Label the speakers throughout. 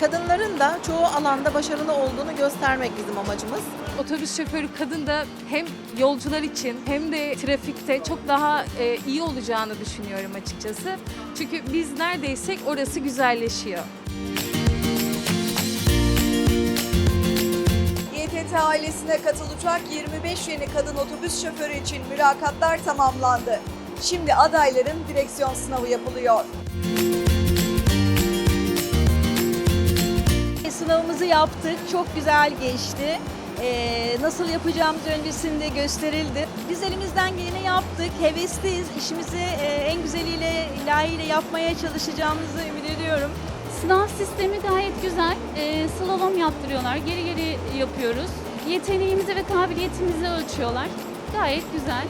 Speaker 1: kadınların da çoğu alanda başarılı olduğunu göstermek bizim amacımız.
Speaker 2: Otobüs şoförü kadın da hem yolcular için hem de trafikte çok daha e, iyi olacağını düşünüyorum açıkçası. Çünkü biz neredeysek orası güzelleşiyor.
Speaker 3: İETT ailesine katılacak 25 yeni kadın otobüs şoförü için mülakatlar tamamlandı. Şimdi adayların direksiyon sınavı yapılıyor.
Speaker 4: Sınavımızı yaptık. Çok güzel geçti. Ee, nasıl yapacağımız öncesinde gösterildi. Biz elimizden geleni yaptık. Hevesliyiz. İşimizi e, en güzeliyle, layığıyla yapmaya çalışacağımızı ümit ediyorum.
Speaker 5: Sınav sistemi gayet güzel. Ee, slalom yaptırıyorlar. Geri geri yapıyoruz. Yeteneğimizi ve kabiliyetimizi ölçüyorlar. Gayet güzel.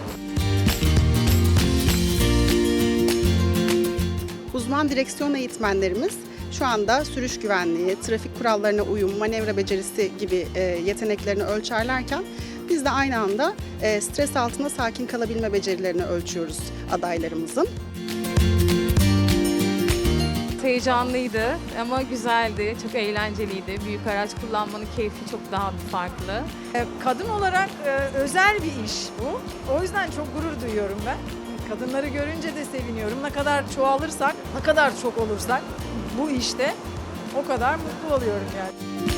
Speaker 6: Uzman direksiyon eğitmenlerimiz şu anda sürüş güvenliği, trafik kurallarına uyum, manevra becerisi gibi e, yeteneklerini ölçerlerken biz de aynı anda e, stres altında sakin kalabilme becerilerini ölçüyoruz adaylarımızın.
Speaker 2: Heyecanlıydı ama güzeldi, çok eğlenceliydi. Büyük araç kullanmanın keyfi çok daha farklı.
Speaker 7: E, Kadın olarak özel bir iş bu. O yüzden çok gurur duyuyorum ben. Kadınları görünce de seviniyorum. Ne kadar çoğalırsak, ne kadar çok olursak bu işte o kadar mutlu oluyorum yani.